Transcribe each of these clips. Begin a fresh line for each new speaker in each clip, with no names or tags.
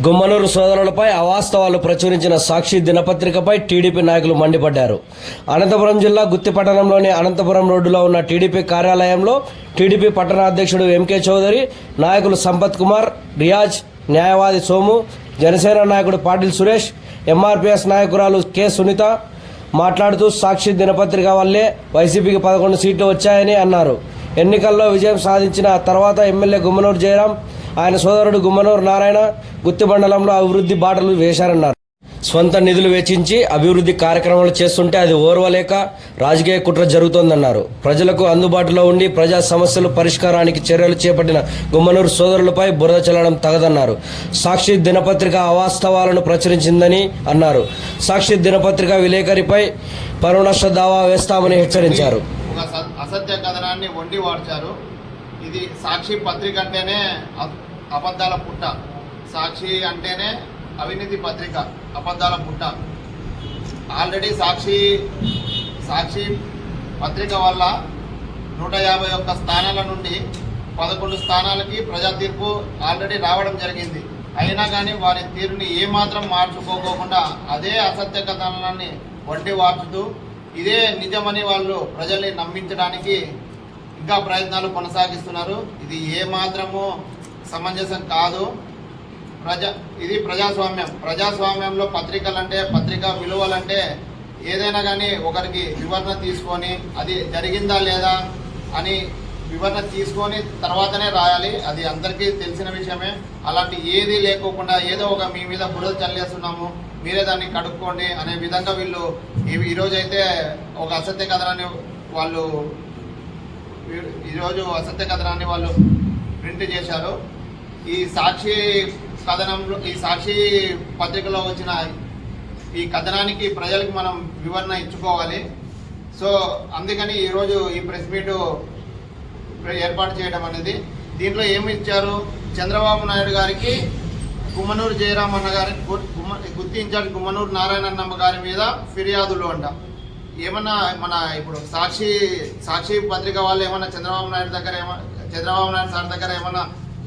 గుమ్మనూరు సోదరులపై అవాస్తవాలు ప్రచురించిన సాక్షి దినపత్రికపై టీడీపీ నాయకులు మండిపడ్డారు. అనంతపురం జిల్లా గుత్తి పట్టణంలోని అనంతపురం రోడ్డులో ఉన్న టీడీపీ కార్యాలయంలో టీడీపీ పట్టణ అధ్యక్షుడు ఎంకే చౌదరి నాయకులు సంపత్ కుమార్ రియాజ్ న్యాయవాది సోము జనసేన నాయకుడు పాటిల్ సురేష్ ఎంఆర్పిఎస్ నాయకురాలు కె సునీత మాట్లాడుతూ సాక్షి దినపత్రిక వల్లే వైసీపీకి పదకొండు సీట్లు వచ్చాయని అన్నారు. ఎన్నికల్లో విజయం సాధించిన తర్వాత ఎమ్మెల్యే గుమ్మనూరు జయరాం ఆయన సోదరుడు గుమ్మనూరు నారాయణ గుత్తి మండలంలో అభివృద్ధి బాటలు వేశారన్నారు. స్వంత నిధులు వెచ్చించి అభివృద్ధి కార్యక్రమాలు చేస్తుంటే అది ఓర్వలేక రాజకీయ కుట్ర జరుగుతోందన్నారు. ప్రజలకు అందుబాటులో ఉండి ప్రజా సమస్యలు పరిష్కారానికి చర్యలు చేపట్టిన గుమ్మనూరు సోదరులపై బురద చల్లడం తగదన్నారు. సాక్షి దినపత్రిక అవాస్తవాలను ప్రచురించిందని అన్నారు. సాక్షి దినపత్రిక విలేకరిపై పరువు నష్ట దావా వేస్తామని హెచ్చరించారు.
అసత్య కథనాన్ని వండి వాడ్చారు. ఇది సాక్షి పత్రిక అంటేనే అబద్ధాల పుట్ట. సాక్షి అంటేనే అవినీతి పత్రిక అబద్ధాల పుట్ట. ఆల్రెడీ సాక్షి సాక్షి పత్రిక వల్ల నూట యాభై ఒక్క స్థానాల నుండి పదకొండు స్థానాలకి ప్రజా తీర్పు ఆల్రెడీ రావడం జరిగింది. అయినా కానీ వారి తీరుని ఏమాత్రం మార్చుకోకుండా అదే అసత్య కథనాన్ని వంటి వార్చుతూ ఇదే నిజమని వాళ్ళు ప్రజల్ని నమ్మించడానికి ఇంకా ప్రయత్నాలు కొనసాగిస్తున్నారు. ఇది ఏ మాత్రము సమంజసం కాదు. ప్రజా ఇది ప్రజాస్వామ్యం. ప్రజాస్వామ్యంలో పత్రికలంటే పత్రికా విలువలంటే ఏదైనా కానీ ఒకరికి వివరణ తీసుకొని అది జరిగిందా లేదా అని వివరణ తీసుకొని తర్వాతనే రాయాలి. అది అందరికీ తెలిసిన విషయమే. అలాంటి ఏది లేకోకుండా ఏదో ఒక మీ మీద బురద చల్లేస్తున్నాము. మీరే దాన్ని కడుక్కోండి అనే విధంగా వీళ్ళు ఈరోజైతే ఒక అసత్య కథనాన్ని వాళ్ళు ఈరోజు అసత్య కథనాన్ని వాళ్ళు ప్రింట్ చేశారు. ఈ సాక్షి కథనంలో ఈ సాక్షి పత్రికలో వచ్చిన ఈ కథనానికి ప్రజలకు మనం వివరణ ఇచ్చుకోవాలి. సో అందుకని ఈరోజు ఈ ప్రెస్ మీట్ ఏర్పాటు చేయడం అనేది. దీంట్లో ఏమి ఇచ్చారు? చంద్రబాబు నాయుడు గారికి గుమ్మనూరు జయరామన్న గారి గుర్తి గుమ్మ ఇన్ఛార్జ్ గుమ్మనూరు నారాయణన్నమ్మ గారి మీద ఫిర్యాదులు అంట. ఏమన్నా మన ఇప్పుడు సాక్షి సాక్షి పత్రిక వాళ్ళు ఏమన్నా చంద్రబాబు నాయుడు దగ్గర ఏమన్నా చంద్రబాబు నాయుడు సార్ దగ్గర ఏమన్నా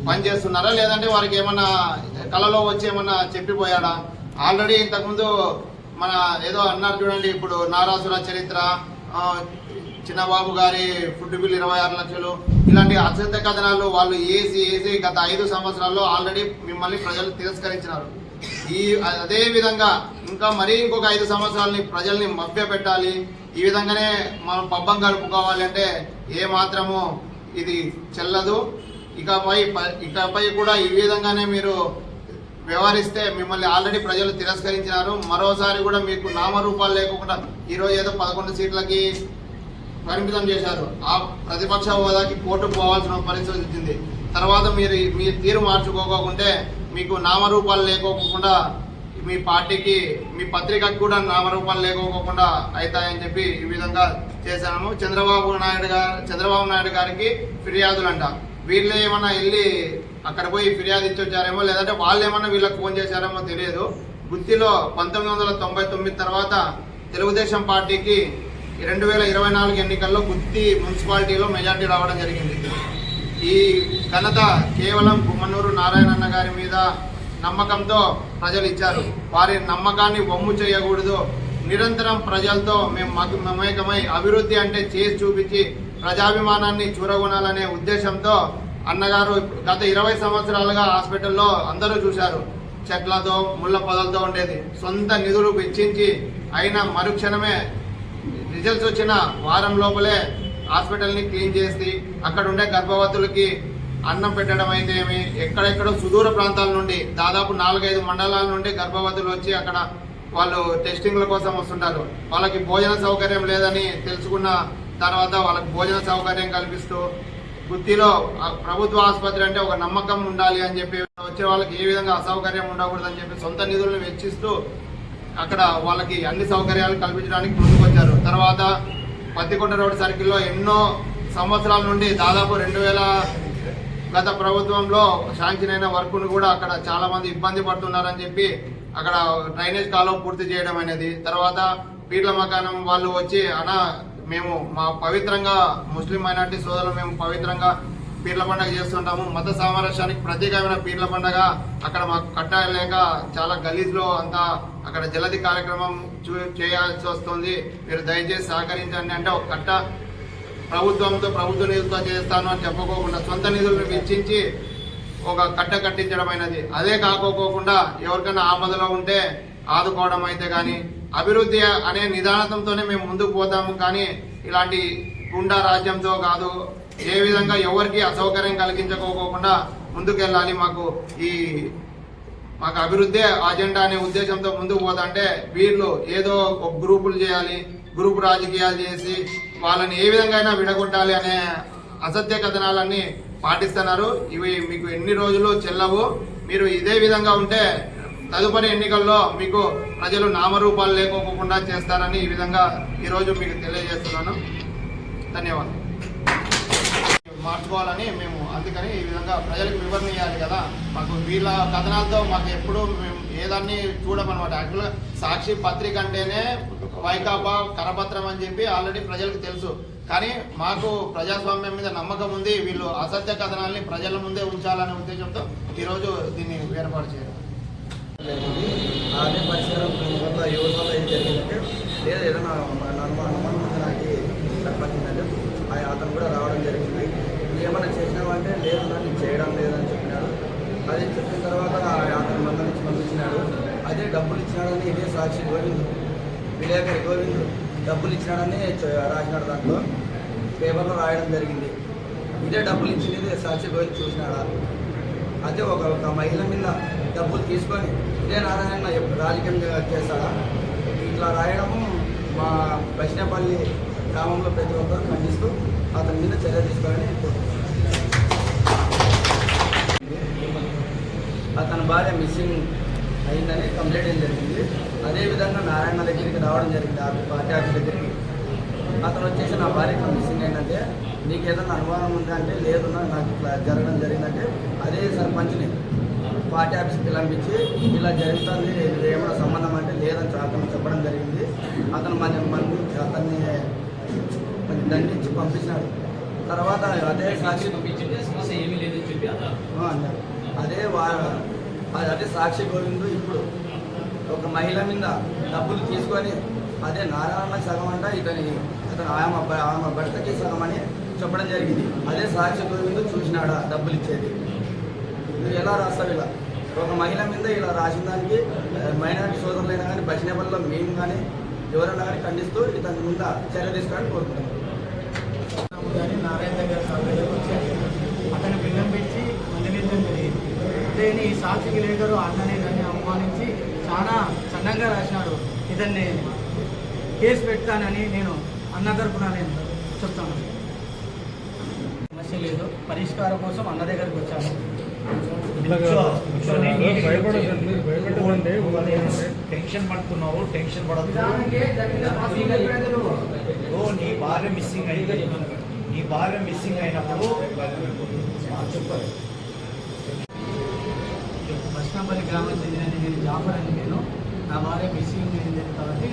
పని చేస్తున్నారా? లేదంటే వారికి ఏమన్నా కళలో వచ్చి ఏమన్నా చెప్పిపోయాడా? ఆల్రెడీ ఇంతకుముందు మన ఏదో అన్నారు చూడండి ఇప్పుడు నారాసుర చరిత్ర చిన్నబాబు గారి ఫుడ్ బిల్ ఇరవై ఆరు లక్షలు ఇలాంటి అసత్య కథనాలు వాళ్ళు ఏసి ఏసి గత ఐదు సంవత్సరాల్లో ఆల్రెడీ మిమ్మల్ని ప్రజలు తిరస్కరించినారు. ఈ అదే విధంగా ఇంకా మరీ ఇంకొక ఐదు సంవత్సరాలని ప్రజల్ని మభ్య పెట్టాలి ఈ విధంగానే మనం పబ్బం గడుపుకోవాలి అంటే ఏ మాత్రము ఇది చెల్లదు. ఇకపై ప- ఇకపై కూడా ఈ విధంగానే మీరు వ్యవహరిస్తే మిమ్మల్ని ఆల్రెడీ ప్రజలు తిరస్కరించినారు. మరోసారి కూడా మీకు నామరూపాలు లేకుండా ఈరోజు ఏదో పదకొండు సీట్లకి పరిమితం చేశారు. ఆ ప్రతిపక్ష హోదాకి కోర్టుకు పోవాల్సిన పరిస్థితి వచ్చింది. తర్వాత మీరు మీ తీరు మార్చుకోకుంటే మీకు నామరూపాలు లేకోకుండా మీ పార్టీకి మీ పత్రికకు కూడా నామరూపాలు లేకోకుండా అవుతాయని చెప్పి ఈ విధంగా చేశాము. చంద్రబాబు నాయుడు గారు చంద్రబాబు నాయుడు గారికి ఫిర్యాదులు అంట వీళ్ళు ఏమన్నా వెళ్ళి అక్కడ పోయి ఫిర్యాదు ఇచ్చి వచ్చారేమో లేదంటే వాళ్ళు ఏమన్నా వీళ్ళకి ఫోన్ చేశారేమో తెలియదు. గుత్తిలో పంతొమ్మిది వందల తొంభై తొమ్మిది తర్వాత తెలుగుదేశం పార్టీకి రెండు వేల ఇరవై నాలుగు ఎన్నికల్లో గుత్తి మున్సిపాలిటీలో మెజార్టీ రావడం జరిగింది. ఈ ఘనత కేవలం గుమ్మనూరు నారాయణన్న గారి మీద నమ్మకంతో ప్రజలు ఇచ్చారు. వారి నమ్మకాన్ని వమ్ము చేయకూడదు. నిరంతరం ప్రజలతో మేము మమేకమై అభివృద్ధి అంటే చేసి చూపించి ప్రజాభిమానాన్ని చూరగొనాలనే ఉద్దేశంతో అన్నగారు గత ఇరవై సంవత్సరాలుగా హాస్పిటల్లో అందరూ చూశారు. చెట్లతో ముళ్ళ పొదలతో ఉండేది. సొంత నిధులు వెచ్చించి అయినా మరుక్షణమే రిజల్ట్స్ వచ్చిన వారం లోపలే హాస్పిటల్ని క్లీన్ చేసి అక్కడ ఉండే గర్భవతులకి అన్నం పెట్టడం అయితే ఏమి? ఎక్కడెక్కడో సుదూర ప్రాంతాల నుండి దాదాపు నాలుగైదు మండలాల నుండి గర్భవతులు వచ్చి అక్కడ వాళ్ళు టెస్టింగ్ల కోసం వస్తుంటారు. వాళ్ళకి భోజన సౌకర్యం లేదని తెలుసుకున్న తర్వాత వాళ్ళకి భోజన సౌకర్యం కల్పిస్తూ గుత్తిలో ప్రభుత్వ ఆసుపత్రి అంటే ఒక నమ్మకం ఉండాలి అని చెప్పి వచ్చే వాళ్ళకి ఏ విధంగా అసౌకర్యం ఉండకూడదని చెప్పి సొంత నిధులను వెచ్చిస్తూ అక్కడ వాళ్ళకి అన్ని సౌకర్యాలు కల్పించడానికి ముందుకొచ్చారు. తర్వాత పత్తికొండ రోడ్ సర్కిల్లో ఎన్నో సంవత్సరాల నుండి దాదాపు రెండు వేల గత ప్రభుత్వంలో శాంక్షన్ అయిన వర్క్ను కూడా అక్కడ చాలా మంది ఇబ్బంది పడుతున్నారని చెప్పి అక్కడ డ్రైనేజ్ కాలం పూర్తి చేయడం అనేది తర్వాత పీట్ల మకానం వాళ్ళు వచ్చి అన్న మేము మా పవిత్రంగా ముస్లిం మైనార్టీ సోదరులు మేము పవిత్రంగా పీర్ల పండగ చేస్తుంటాము. మత సామరస్యానికి ప్రత్యేకమైన పీర్ల పండగ అక్కడ మాకు కట్టలేక చాలా గలీజ్లో అంతా అక్కడ జలది కార్యక్రమం చూ చేయాల్సి వస్తుంది. మీరు దయచేసి సహకరించండి. అంటే ఒక కట్ట ప్రభుత్వంతో ప్రభుత్వ నిధులతో చేస్తాను అని చెప్పుకోకుండా సొంత నిధులను వెచ్చించి ఒక కట్ట కట్టించడం అయినది. అదే కాకోకోకుండా ఎవరికైనా ఆమదలో ఉంటే ఆదుకోవడం అయితే కానీ అభివృద్ధి అనే నిదానంతోనే మేము ముందుకు పోతాము కానీ ఇలాంటి గుండా రాజ్యంతో కాదు ఏ విధంగా ఎవరికి అసౌకర్యం కలిగించుకోకుండా ముందుకెళ్ళాలి మాకు ఈ మాకు అభివృద్ధి అజెండా అనే ఉద్దేశంతో ముందుకు పోతుంటే వీళ్ళు ఏదో ఒక గ్రూపులు చేయాలి గ్రూప్ రాజకీయాలు చేసి వాళ్ళని ఏ విధంగా అయినా విడగొట్టాలి అనే అసత్య కథనాలన్నీ పాటిస్తున్నారు. ఇవి మీకు ఎన్ని రోజులు చెల్లవు? మీరు ఇదే విధంగా ఉంటే తదుపరి ఎన్నికల్లో మీకు ప్రజలు నామరూపాలు లేకోకుండా చేస్తారని ఈ విధంగా ఈరోజు మీకు తెలియజేస్తున్నాను. ధన్యవాదాలు. మార్చుకోవాలని మేము అందుకని ఈ విధంగా ప్రజలకు వివరణ ఇవ్వాలి కదా. మాకు వీళ్ళ కథనాలతో మాకు ఎప్పుడూ మేము ఏదాన్ని చూడమన్నమాట యాక్చువల్గా సాక్షి పత్రిక అంటేనే వైకాపా కరపత్రం అని చెప్పి ఆల్రెడీ ప్రజలకు తెలుసు. కానీ మాకు ప్రజాస్వామ్యం మీద నమ్మకం ఉంది. వీళ్ళు అసత్య కథనాల్ని ప్రజల ముందే ఉంచాలనే ఉద్దేశంతో ఈరోజు దీన్ని ఏర్పాటు చేయాలి
అదే వల్ల ఎవరి వల్ల ఏం జరిగిందంటే లేదా ఏదైనా అనుమానం అనుమానం ఉంది నాకు సర్పంచిందంటే అతను కూడా రావడం జరిగింది ఏమైనా చేసినావంటే లేదు నేను చేయడం లేదని చెప్పినాడు అది చెప్పిన తర్వాత అతను మంద నుంచి పంపించినాడు అదే డబ్బులు ఇచ్చినాడని ఇదే సాక్షి గోవింద్ విలేకరి గోవింద్ డబ్బులు ఇచ్చినాడని రాసినాడు దాంట్లో. పేపర్లో రాయడం జరిగింది. ఇదే డబ్బులు ఇచ్చింది సాక్షి గోవింద్ చూసినాడా? అదే ఒక ఒక మహిళ మీద డబ్బులు తీసుకొని ఇదే నారాయణ రాజకీయం చేస్తాడా ఇట్లా రాయడము మా బసినేపల్లి గ్రామంలో ప్రతి ఒక్కరు ఖండిస్తూ అతని మీద చర్య తీసుకోవాలని అతని భార్య మిస్సింగ్ అయిందని కంప్లైంట్ ఏం జరిగింది. అదేవిధంగా నారాయణ దగ్గరికి రావడం జరిగింది ఆ పార్టీ ఆఫీస్ దగ్గరికి. అతను వచ్చేసి నా భార్య మిస్సింగ్ అయిందంటే నీకు ఏదైనా అనుమానం ఉందా అంటే లేదు నాకు ఇట్లా జరగడం జరిగిందంటే అదే సర్పంచ్ని పార్టీ ఆఫీస్కి పిలిపించి ఇలా జరుగుతుంది ఏమైనా సంబంధం అంటే లేదని అతను చెప్పడం జరిగింది. అతను మన మంది అతన్ని దండించి పంపించినాడు. తర్వాత అదే సాక్షి
పంపించింటే సమస్య ఏమీ లేదని చెప్పి
అదే వా అది అదే సాక్షి గోవిందు ఇప్పుడు ఒక మహిళ మీద డబ్బులు తీసుకొని అదే నారాయణ సగం అంట ఇతని అతను ఆమె అబ్బాయి ఆమె భర్తకి సగం అని చెప్పడం జరిగింది. అదే సాక్షి గోవిందు చూసినాడా డబ్బులు ఇచ్చేది? నువ్వు ఎలా రాస్తావు ఇలా? ఒక మహిళ మీద ఇలా రాసిన దానికి మైనారిటీ సోదరులైనా కానీ బసినేపల్లిలో మేము కానీ ఎవరైనా కానీ ఖండిస్తూ ఇతని మీద చర్య తీసుకోవాలని కోరుకుంటున్నాం
కానీ నారాయణ దగ్గర సభ్యులకు వచ్చారు అతను విన్నపించి మందలించడం జరిగింది లేని ఈ సాక్షి విలేకరు అన్నని దాన్ని అవమానించి చాలా సన్నంగా రాసినాడు. ఇతన్ని కేసు పెడతానని నేను అన్న తరపున నేను చెప్తాను సమస్య లేదు. పరిష్కారం కోసం అన్న దగ్గరికి వచ్చాను.
టెన్షన్ పడుతున్నావు టెన్షన్ పడదు నీ భార్య మిస్సింగ్ అయింది. నీ భార్య మిస్సింగ్ అయినప్పుడు చెప్పాలి.
బస్నాపల్లి గ్రామం చెందిన నేను జాఫర్ అని నేను. నా భార్య మిస్సింగ్ చెందిన కాబట్టి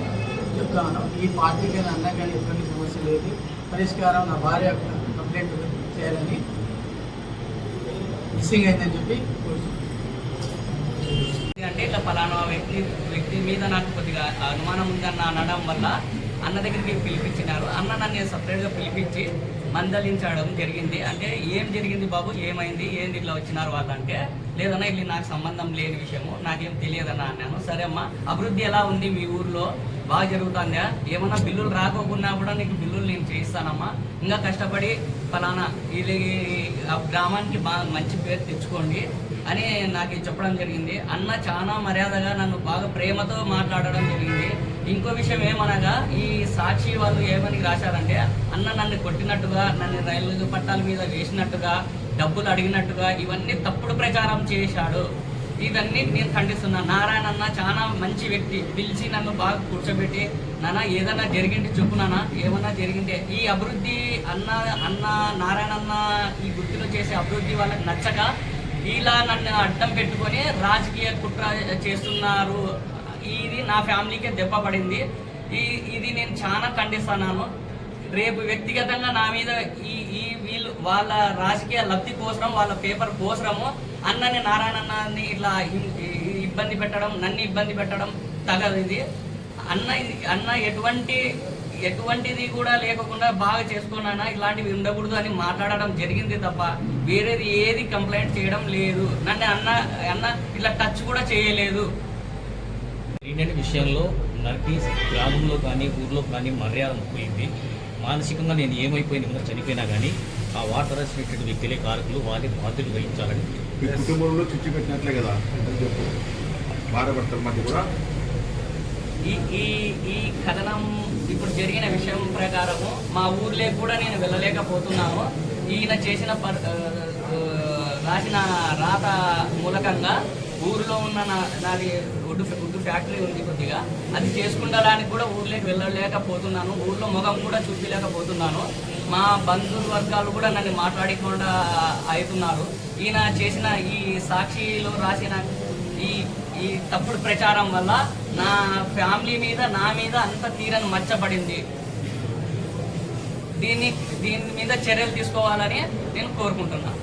చెప్తాను. ఈ పార్టీకి అన్నా కానీ ఎటువంటి సమస్య లేదు. పరిష్కారం నా భార్య కంప్లైంట్ చేయాలని మిస్సింగ్ అయిందని చెప్పి
అంటే ఇట్లా ఫలానా వ్యక్తి వ్యక్తి మీద నాకు కొద్దిగా అనుమానం ఉందన్న అనడం వల్ల అన్న దగ్గరికి పిలిపించినారు. అన్న నన్ను సపరేట్గా పిలిపించి మందలించడం జరిగింది. అంటే ఏం జరిగింది బాబు? ఏమైంది? ఏంది ఇట్లా వచ్చినారు వాళ్ళు అంటే లేదన్నా ఇది నాకు సంబంధం లేని విషయము నాకేం తెలియదన్నా అన్నాను. సరే అమ్మా అభివృద్ధి ఎలా ఉంది మీ ఊర్లో? బాగా జరుగుతుందా? ఏమన్నా బిల్లులు రాకోకున్నా కూడా నీకు బిల్లులు నేను చేయిస్తానమ్మా. ఇంకా కష్టపడి ఫలానా ఇది గ్రామానికి బాగా మంచి పేరు తెచ్చుకోండి అని నాకు చెప్పడం జరిగింది. అన్న చాలా మర్యాదగా నన్ను బాగా ప్రేమతో మాట్లాడడం జరిగింది. ఇంకో విషయం ఏమనగా ఈ సాక్షి వాళ్ళు ఏమని రాశారంటే అన్న నన్ను కొట్టినట్టుగా నన్ను రైలు పట్టాల మీద వేసినట్టుగా డబ్బులు అడిగినట్టుగా ఇవన్నీ తప్పుడు ప్రచారం చేశాడు. ఇవన్నీ నేను ఖండిస్తున్నాను నారాయణ అన్న చాలా మంచి వ్యక్తి. పిలిచి నన్ను బాగా కూర్చోబెట్టి నాన్న ఏదైనా జరిగింది చెప్పు నాన్న ఏమన్నా జరిగిందే ఈ అభివృద్ధి అన్న అన్న నారాయణ అన్న ఈ గుర్తులో చేసే అభివృద్ధి వాళ్ళకి నచ్చక ఇలా నన్ను అడ్డం పెట్టుకొని రాజకీయ కుట్ర చేస్తున్నారు. ఇది నా ఫ్యామిలీకే దెబ్బ పడింది. ఈ ఇది నేను చాలా ఖండిస్తున్నాను. రేపు వ్యక్తిగతంగా నా మీద ఈ ఈ వీళ్ళు వాళ్ళ రాజకీయ లబ్ధి కోసరం వాళ్ళ పేపర్ కోసరము అన్నని నారాయణ ఇట్లా ఇబ్బంది పెట్టడం నన్ను ఇబ్బంది పెట్టడం తగదు ఇది. అన్న ఇది- అన్న ఎటువంటి ఎటువంటిది కూడా లేకుండా బాగా చేసుకున్నానా ఇలాంటివి ఉండకూడదు అని మాట్లాడడం జరిగింది తప్ప వేరేది ఏది కంప్లైంట్ చేయడం లేదు. నన్ను అన్న అన్న ఇట్లా టచ్ కూడా చేయలేదు.
ఏంటంటే విషయంలో నాకు గ్రామంలో కానీ ఊర్లో కానీ మర్యాద పోయింది మానసికంగా నేను ఏమైపోయిన ముందు చనిపోయినా కానీ ఆ వాటర్ వచ్చినటువంటి వ్యక్తులే కారకులు వారి బాధ్యతలు వహించాలని.
మీ కుటుంబంలో చిచ్చు పెట్టినట్లే కదా అని చెప్పు. భార్య భర్తల మధ్య కూడా.
ఈ ఈ ఈ కథనం ఇప్పుడు జరిగిన విషయం ప్రకారము మా ఊర్లే కూడా నేను వెళ్ళలేకపోతున్నాను. ఈయన చేసిన పర్ రాసిన రాత మూలకంగా ఊరిలో ఉన్న నా నాది ఫ్యాక్టరీ ఉంది కొద్దిగా. అది చేసుకుండడానికి కూడా ఊర్లోకి వెళ్ళలేకపోతున్నాను. ఊర్లో ముఖం కూడా చూపించలేకపోతున్నాను. మా బంధువర్గాలు కూడా నన్ను మాట్లాడకుండా అవుతున్నారు ఈయన చేసిన ఈ సాక్షిలో రాసిన ఈ ఈ తప్పుడు ప్రచారం వల్ల నా ఫ్యామిలీ మీద నా మీద అంత తీరని మచ్చబడింది దీన్ని దీని మీద చర్యలు తీసుకోవాలని నేను కోరుకుంటున్నాను